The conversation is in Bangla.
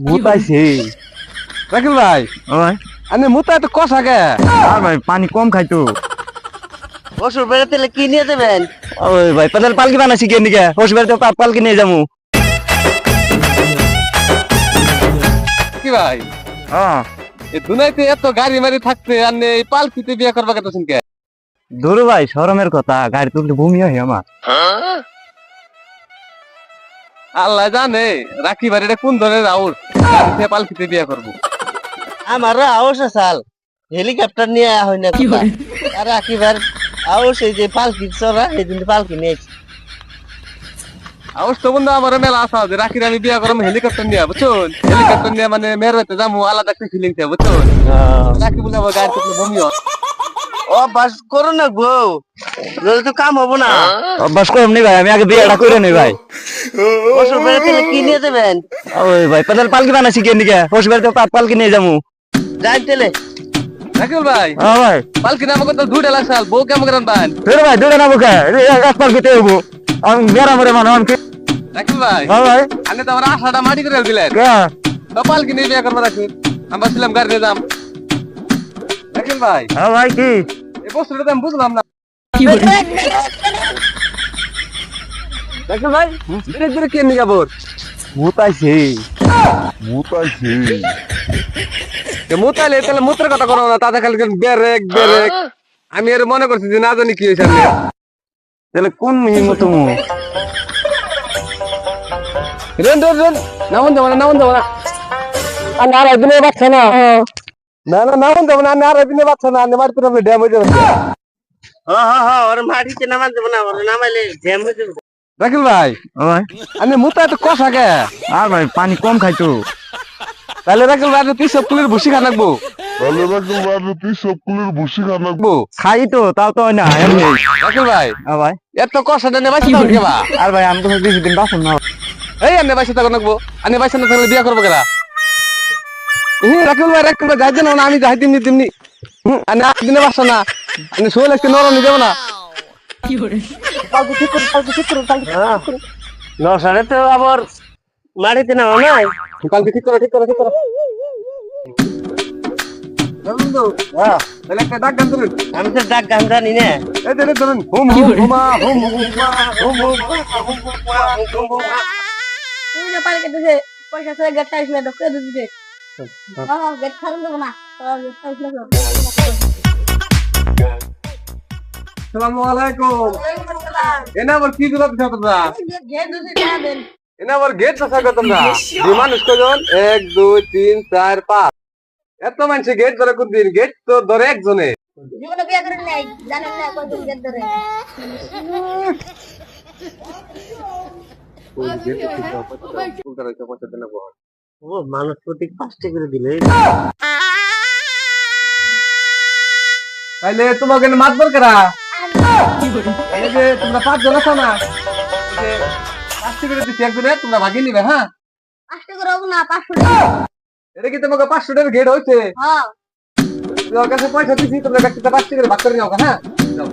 মুতাইছে রাকিব ভাই। ওই আনে মুতা তো কষা কে আর ভাই পানি কম খাইতো বছর বেড়াতে কি নিয়ে দেবেন ওই ভাই পেদাল পালকি বানাইছি কে নিকে হোস বেড়াতে পালকি নিয়ে যাব কি ভাই? হ্যাঁ এই দুনাইতে এত গাড়ি মারি থাকতে আনে এই পালকিতে বিয়ে করবা কথা শুনকে ধরু ভাই শরমের কথা গাড়ি তুলতে ভূমি হয় আমার আল্লাহ জানে রাখি বাড়িটা কোন ধরনের আউট গাড়িতে পালকিতে বিয়ে করব। আমারও আওস সাল হেলিকপ্টার নিয়ে আয়া হয় না আর আকিবার আওস এই যে পালকি চড়া এই দিন পালকি নিয়েছি আউস তো বন্ধু আমার মেলা আসা যে রাখির আমি বিয়ে করব হেলিকপ্টার নিয়ে বুঝছুন? হেলিকপ্টার নিয়ে মানে মেয়ের যাব আলাদা একটা ফিলিংস বুঝছুন? রাখি বলে আমার গাড়ি বমি হয়। ও বাস করো না গো। নইলে তো কাম হব না। অভ্যাস করম নি ভাই আমি আগে বিয়েটা করে নি ভাই। বেড়াতে কি নিয়ে দেবেন ওই ভাই পেদাল পালকি বানাইছি কে নিকে হোস বেড়াতে পালকি নিয়ে যাব। যাই তেলে। রাকিব ভাই হ্যাঁ ভাই। পালকি নামে কথা দুইটা বউ কেমন করেন বান ধরু ভাই দুটো না বুকে এক পালকিতে হব আমি বেড়া মরে মানে আমি রাকিব ভাই হ্যাঁ ভাই। আনে তো আমার আশাটা মাটি করে দিলেন কে? তো পালকি নিয়ে বিয়ে করব রাকিব আমি ভাবছিলাম গাড়ি নিয়ে যাম। রাকিব ভাই হ্যাঁ ভাই কি? বস্তুটা তো আমি বুঝলাম না। রাকিব ভাই ধীরে ধীরে কে নিয়ে যাব? মুতাইছে মুতাইছে মুতাইলে তাহলে মুত্রের কথা করো না তাতে খালি বেরেক বেরেক। আমি এর মনে করছি যে না জানি কি হয়েছে তাহলে কোন মিহিমো তুমি রেন রেন রেন। নামন দেবো না নামন দেবো না আর না দিনে বাচ্চা না? না না নামন দেবো না আর দিনে বাচ্চা না আমি মারতে হবে ড্যাম হয়ে যাবে হ্যাঁ হ্যাঁ হ্যাঁ ওর মাটিতে নামান দেবো না ওর নামাইলে জ্যাম হয়ে যাবে রাকিল ভাই আমি মুতা তো কষা আর ভাই পানি কম খাইতো তাহলে রাকিল ভাই তুই সব কুলের ভুসি খা লাগবো তাহলে রাখুন বাড়ি তুই সবগুলোর বসে খানা লাগবো খাই তো তাও তো হয় না এমনি রাকিল ভাই হ্যাঁ ভাই এত কষা থাকবে কেবা আর ভাই আমি তো বেশি দিন বাসন না এই আনে বাইসে থাকো লাগবো আনে বাইসে না থাকলে বিয়া করব কেরা হুম রাকিল ভাই রাকিল ভাই যাই না আমি যাই দিমনি দিমনি। হুম আর দিনে বাসা না আনে শোল একটু নরম নিয়ে যাব না। তো আবার মাটিতে নামা নাই। কালকে ঠিক করো ঠিক করো ঠিক করো। ডাক গান ধরুন আমি তো ডাক গান জানি না। ধরুন হুম হুম হুমা হুম হুমা হুম হুম তুমি যে পারে পয়সা করে গেটটা আসলে ঢুকে দিতে? হ্যাঁ গেট ছাড়ুন দেবো না। গেটটা আসলে আসসালামু। আলাইকুম এনা আবার কি দিলা দিছো তোমরা? গেট দুটি টাকা দেন। এনা আবার গেট চাষা কর তোমরা। দুই মানুষ কজন? এক দুই তিন চার পাঁচ। এত মানুষে গেট ধরে কোন দিন? গেট তো ধরে একজনে। জীবনে বিয়ে করেন নাই জানেন না কয়জন গেট ধরে। ও মানুষ প্রতি পাঁচটা করে দিলে। তাইলে তোমাকে মাত যে তোমরা পাঁচজন আছো না পাঁচটি করে দিচ্ছি একজনে তোমরা ভাগিয়ে নিবে হ্যাঁ? পাঁচটা করে হোক না পাঁচশো টাকা। এটা কি তোমাকে পাঁচশো টাকার গেট হয়েছে হ্যাঁ। তোমার কাছে পয়সা দিচ্ছি তোমরা ব্যক্তিটা পাঁচটি করে ভাগ করে নাও হ্যাঁ? যাও।